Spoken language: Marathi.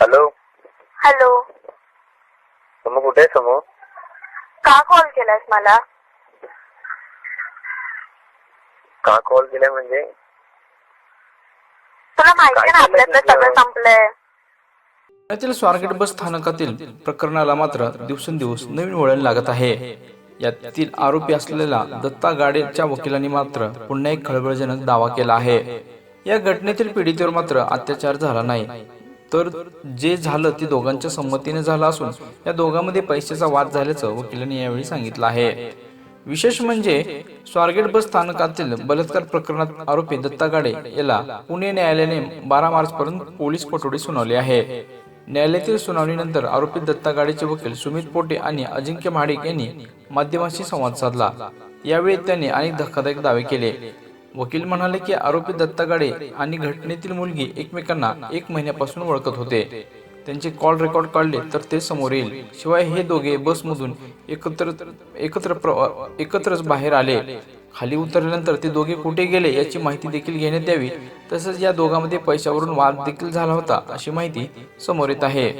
हॅलो. हॅलो. समोर कुठे आहे समोर? का कॉल केलास मला? का कॉल केलाय म्हणजे? तुला माहिती काय ना आपल्यातलं सगळं? संपलंय. पुण्यातील स्वारगेट बस स्थानकातील प्रकरणाला मात्र दिवसेंदिवस नवीन वळण लागत आहे. यातील आरोपी असलेल्या दत्ता गाडेच्या वकिलांनी मात्र पुन्हा एक खळबळजनक दावा केला आहे. या घटनेतील पीडितेवर मात्र अत्याचार झाला नाही. तर जे झालं ते दोघांच्या संमतीने झालं असून या दोघांमध्ये पैशाचा वाद झाल्याचं वकिलांनी यावेळी सांगितलं आहे. विशेष म्हणजे स्वारगेट बस स्थानकातील बलात्कार प्रकरणात आरोपी दत्ता गाडे याला पुणे न्यायालयाने बारा मार्च पर्यंत पोलीस कोठडी सुनावली आहे. न्यायालयातील सुनावणीनंतर आरोपी दत्ता गाडेचे वकील सुमित पोटे आणि अजिंक्य महाडिक यांनी माध्यमांशी संवाद साधला. यावेळी त्यांनी अनेक धक्कादायक दावे केले. वकील म्हणाले की आरोपी दत्ता गाडे आणि घटनेतील मुलगी एकमेकांना एक महिन्यापासून ओळखत होते. त्यांचे कॉल रेकॉर्ड काढले तर ते समोर येईल. शिवाय हे दोघे बसमधून एकत्र एकत्र प्रवा- एकत्रच बाहेर आले. खाली उतरल्यानंतर ते दोघे कुठे गेले याची माहिती देखील घेण्यात यावी. तसंच या दोघांमध्ये पैशावरून वाद देखील झाला होता अशी माहिती समोर येत आहे.